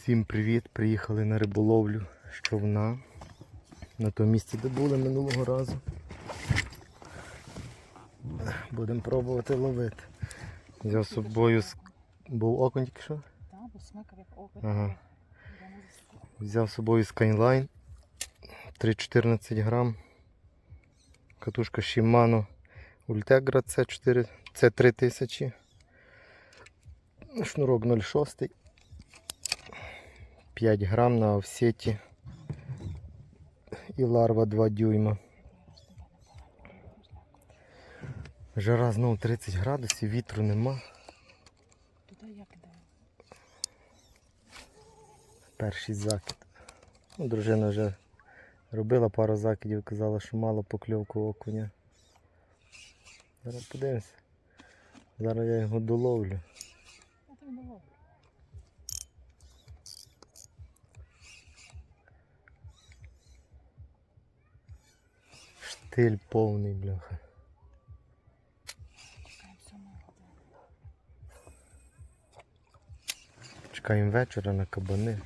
Всім привіт! Приїхали на риболовлю з човна. На тому місці, де були минулого разу. Будемо пробувати ловити. Взяв з собою був окунь тільки що. Так, смикав як. Взяв з собою Skyline 314 грам. Катушка Shimano Ultegra C4 C3000. Шнурок 0,6. 5 грам на офсеті. І ларва 2 дюйма. Жара знову 30 градусів, вітру нема. Туди я кидаю. Перший закид. Ну, дружина вже робила пару закидів, казала, що мало покльовку окуня. Зараз подивимося. Зараз я його доловлю. Я тобі давав. Штиль повний, бляха. Чекаємо вечора на кабани.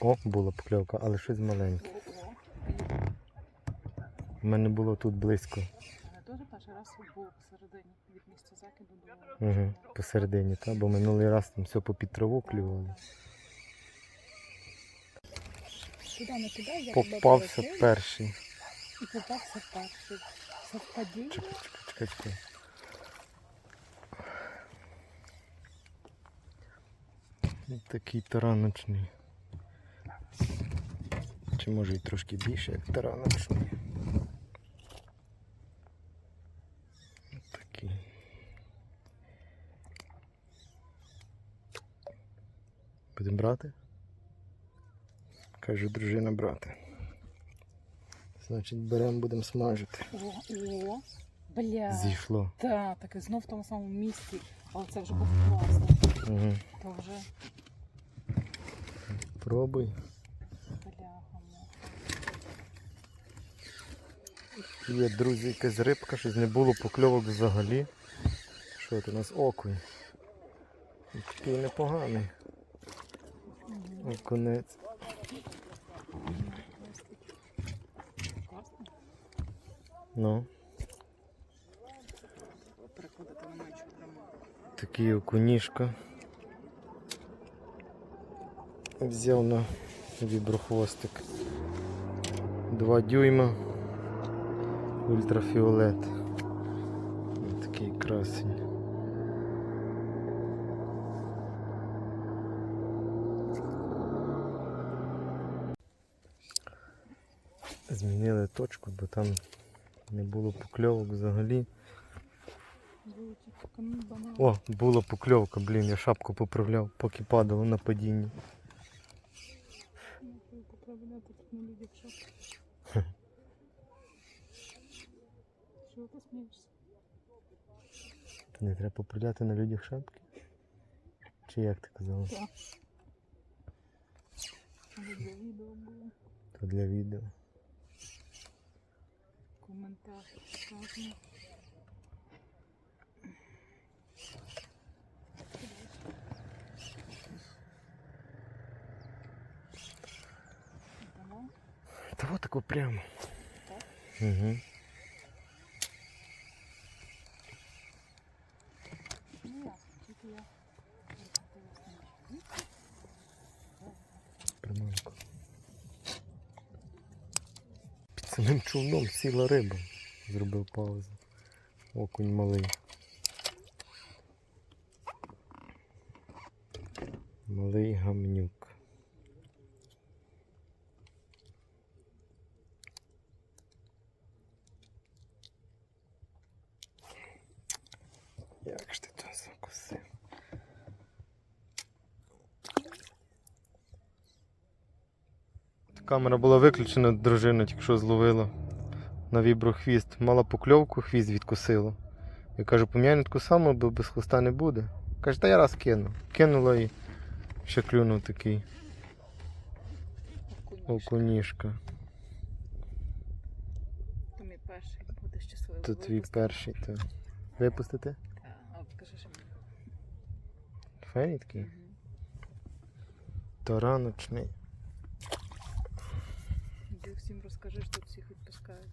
О, була покльовка, але щось маленьке. У мене було тут близько. Перший раз був посередині від місця закиду до Угу, посередині, та? бо минулий раз там все по траву клювало. Туди не кидай, я Попався полетів, перший. І попався перший. Совпадіння. Чекай, чекай, чекай, чекай. Такий тараночний. Чи може і трошки більше, як тараночний. Ось Такий. Будемо брати? Каже дружина брати. Значить беремо, будемо смажити. О, о, бля. Зійшло. Так, так і знов в тому самому місці. Але це вже був класно. Угу. То вже Пробуй. бляха. Є, друзі, якась рибка, щось не було покльовок взагалі. Що це у нас окунь? І Такий непоганий. Окунець. Ну, Переходити на меншу прямо. такий окунішка. Взяв на віброхвостик. Два дюйма. Ультрафіолет. Такий красень. Змінили точку, бо там не було покльовок взагалі. О, була покльовка, блін, я шапку поправляв, поки падало на падінні. Чого ти смієшся? Не треба поправляти на людях шапки? Чи як ти казала? Так. Для відео було. То для відео. Коментар сказано. Дамо? Та от тако прямо. Так? Угу. Ну як, тільки я. Приманку. Самим човном сіла риба. Зробив паузу. Окунь малий. Малий гамнюк. Як ж ти то закусив? Камера була виключена, дружина тільки що зловила на вібру хвіст. Мала покльовку, хвіст відкусила. Я кажу, поміняй таку саму, бо без хвоста не буде. Каже, та я раз кину. Кинула і ще клюнув такий окунішка. То мій перший буде щасливий. То твій перший, то. Випустити? А, от кажи, що мені. Файний такий. Мгм. Іди всім розкажи, що всіх відпускають.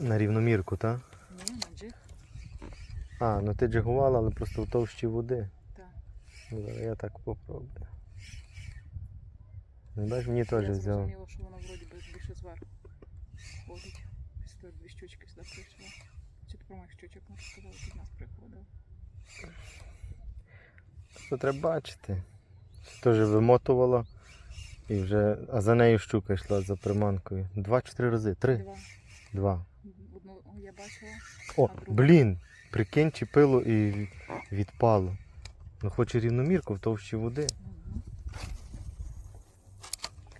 На рівномірку, так? Ні, на джиг. А, ну ти джигувала, але просто в товщі води. Так. Ну, зараз я так попробую. Не бачиш, мені теж Я взяв. зрозуміла, що воно вроді би більше зверху ходить. Після дві щучки сюди прийшла. Чи ти про моїх щучок не розказала, під нас приходив. То треба бачити. Теж вимотувала. І вже, а за нею щука йшла за приманкою. Два чи три рази. Три. Два. Два. Одну я бачила. О, А блін! Прикинь, чіпило і відпало. Ну хоче рівномірку в товщі води.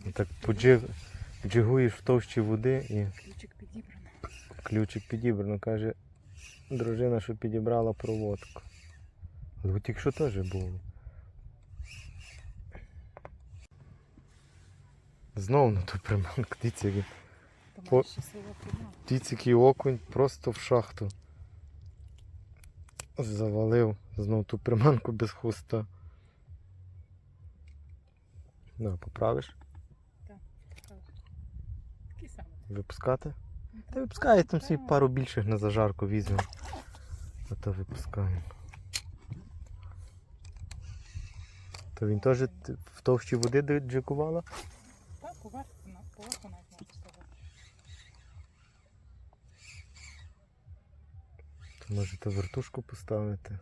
І так поджиг... джигуєш в товщі води і Ключик підібрано. ключик підібрано. Каже дружина, що підібрала проводку. Але тільки що теж було. Знову на ту приманку. Дивіться, який- По- дивіться, який окунь просто в шахту. Завалив знову ту приманку без хвоста. На, поправиш? Такий самий. Випускати? Ну, Та так, випускає там так. свій пару більших на зажарку візьмемо. А то випускаємо. То він теж в товщі води? Так, поверху, поверху навіть можна сказати. Можете вертушку поставити.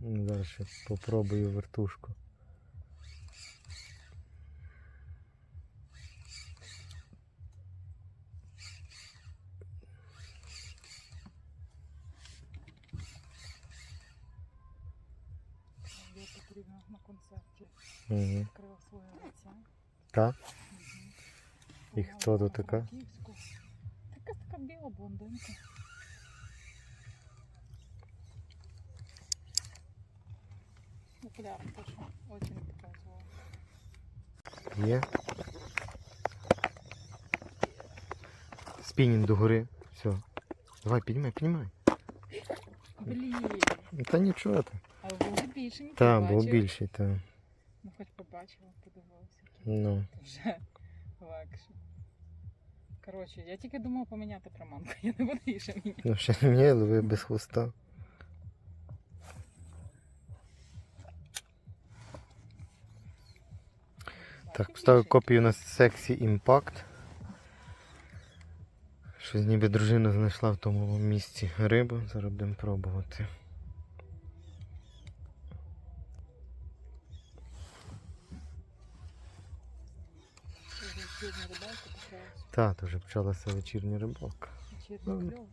Ну, Зараз ще попробую вертушку. потрібно на концерті Угу. відкрила своє лице. Так? Мгм. І хто то така? Франківську. Така така біла блондинка. Окуляри теж очі не показувала. Є. Спінінг догори. Все. Давай, піднімай, піднімай. Блін, Та нічого там. але було більше ніж Та, ти був більший, та. Ну хоч побачила, подивилася. Ну. Вже легше. Коротше, я тільки думала поміняти приманку, я не буду її ще міняти. Ну ще не лови без хвоста. Так, поставив копію на сексі імпакт. Щось ніби дружина знайшла в тому місці рибу. Зараз будемо пробувати. Вечірня рибалка почалася. Та, то вже почалася вечірня рибалка. Вечірній Ну, кльов.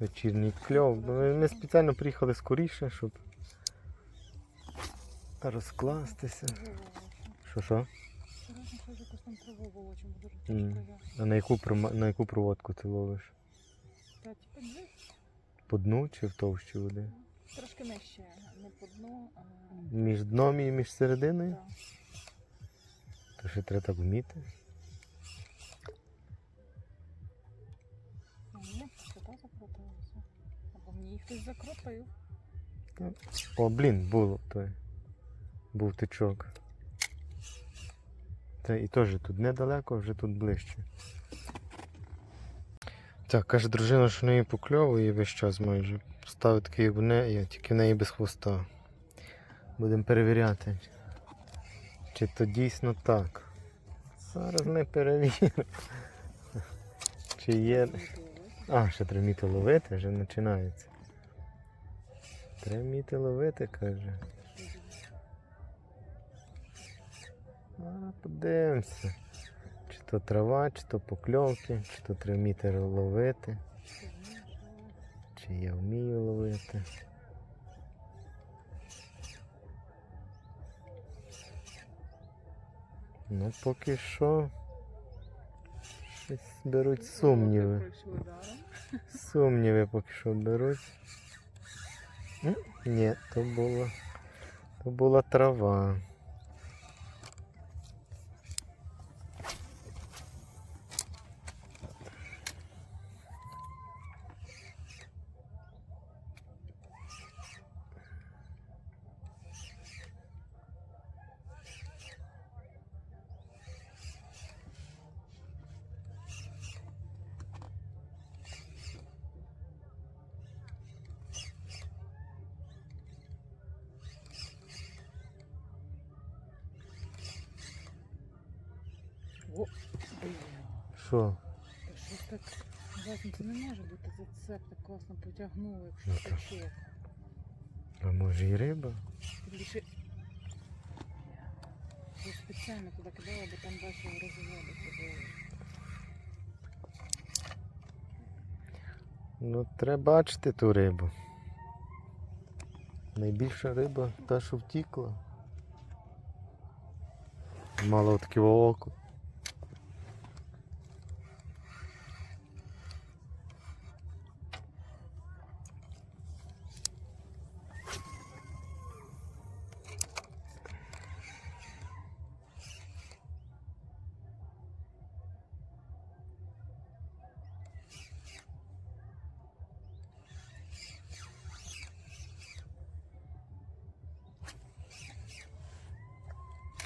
Вечірній кльов. Ми, ми спеціально приїхали скоріше, щоб розкластися. Що там траву волочимо, дуже тяжко я. А на яку, на яку проводку ти ловиш? Та типу джиг По дну чи в товщі води? трошки нижче, не по дну, а Між дном і між серединою? так. То ще треба так вміти. А мені. Або мені їх хтось закрутив. О, блін, було той. Був тичок. Та і теж тут недалеко, вже тут ближче. Так, каже дружина, що в неї покльовує весь час майже. Ставить такий неї, тільки в неї без хвоста. Будемо перевіряти. Чи то дійсно так. Зараз ми перевіримо. Чи є. А, ще треба вміти ловити, вже починається. Треба ловити, каже. А, подивимося. Чи то трава, чи то покльовки, чи то треба вміти ловити, чи я вмію ловити. Ну, поки що. Щось беруть сумніви. Сумніви поки що беруть. Ні, то було То була трава. О, блін. Що? Та щось так. Власне, це не може бути зацеп, так класно потягнуло, Ну, якщо так. тече. А може і риба? Більше... Я спеціально туди кидала, бо там бачила розводи ходили. Ну, треба бачити ту рибу. Найбільша риба та, що втікла. Мало таке око.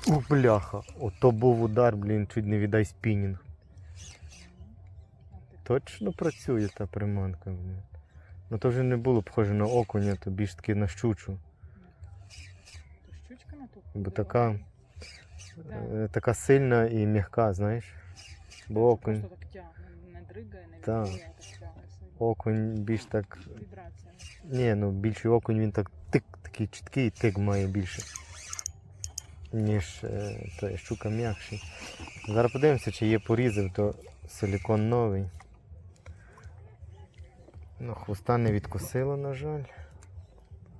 У, бляха. Ото був удар, блін, чуть не віддай спінінг. Точно працює та приманка, блін. Ну то вже не було похоже на окуня, то більш таки на щучу. щучка на ту Бо така, Да. е, така сильна і м'яка, знаєш. Бо окунь, Просто так тягне, не дригає, не Так. відбиває, так тягне окунь більш так. Вібрація. Ні, ну більший окунь він так тик, такий чіткий тик має більше. Ніж е, та щука м'якший. Зараз подивимося, чи є порізи, то силікон новий. Ну, хвоста не відкосила, на жаль.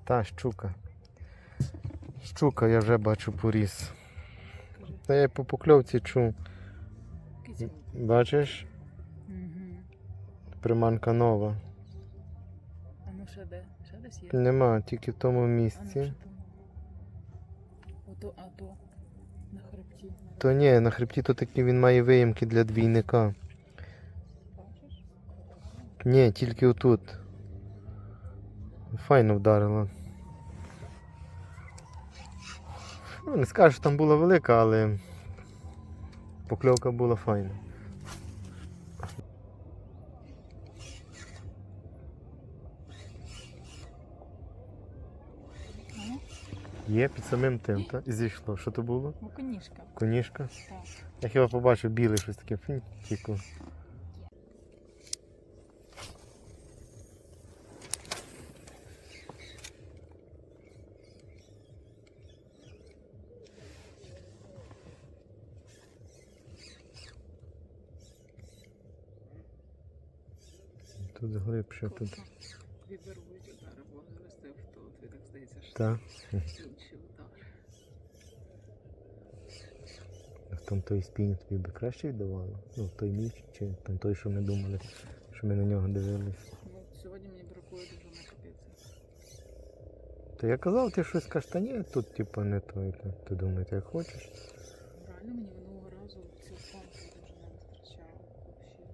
Та щука. Щука, я вже бачу поріз. Та я по покльовці чув. Бачиш, Угу. приманка нова. А ну ще де? Ще десь є? Нема, тільки в тому ну, місці. Ото, а то на хребті. То ні, на хребті то такі він має виїмки для двійника. Бачиш? Ні, тільки отут. Файно вдарило. Ну, не скажу, що там була велика, але покльовка була файна. Є під самим тим? І зійшло. Що то було? ну. Коніжка. Так. Я хіба побачив біле щось таке. Тільки. Тут глибше, тут. Віберують удари, здається, що Так. інші удари. А там той спінь тобі би краще віддавало? Ну, той міч, чи там той, що ми думали, що ми на нього дивились. Ну, сьогодні мені бракує дуже на Та То я казав, ти щось кажеш, та ні, тут типу не той. то Ти думаєш, як хочеш. Реально мені минулого разу цілком дуже не вистачало взагалі.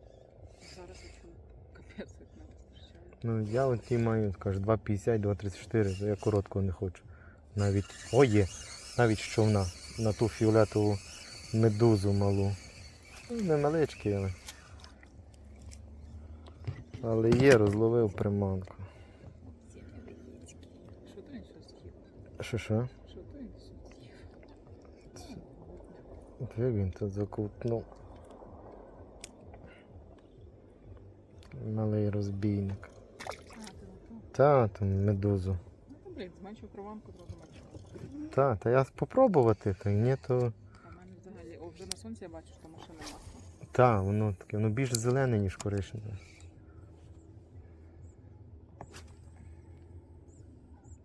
Зараз я чую, капець як не вистачає. Ну, я от ті маю, каже, 2,50, 2,34, то я короткого не хочу. Навіть. О, є! Навіть човна. На ту фіолетову медузу малу. Ну, Не маличкий, але. Але є, розловив приманку. Що? Що? Де він тут закутнув? Малий розбійник. Та, там медузу. Ну, то, блін, зменшив крованку, трохи менше. Та, та я спробувати, то й ні, то. А в мене взагалі, о, вже на сонці я бачу, що машина масло. Та, воно таке, воно більш зелене, ніж коричневе.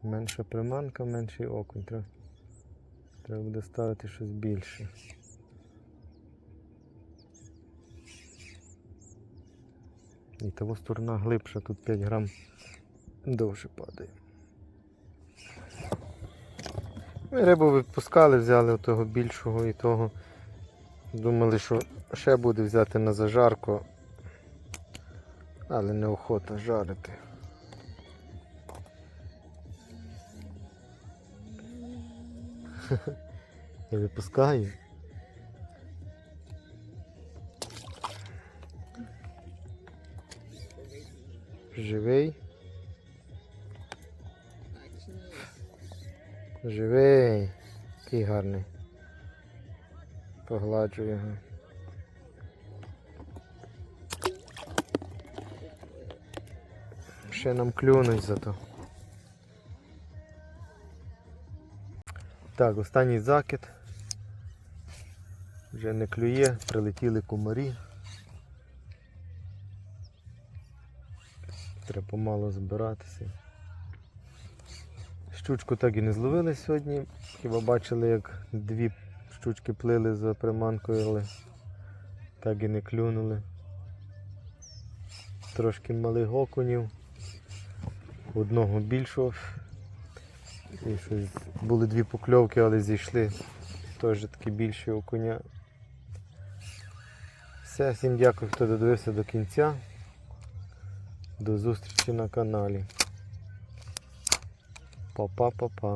Менша приманка, менший окунь. Треба, треба буде ставити щось більше. І того сторона глибша, тут 5 грам довше падає. Ми рибу відпускали, взяли того більшого і того. Думали, що ще буде взяти на зажарку. Але неохота жарити. Я випускаю. Живий. Живий. Який гарний. Погладжу його. Ще нам клюнуть зато. Так, останній закид. Вже не клює, прилетіли комарі. Треба помало збиратися. Щучку так і не зловили сьогодні. Хіба бачили, як дві щучки плили за приманкою, але так і не клюнули. Трошки малих окунів. Одного більшого. І щось були дві покльовки, але зійшли теж такі більші окуня. Все, всім дякую, хто додивився до кінця. До зустрічі на каналі. Па-па-па-па.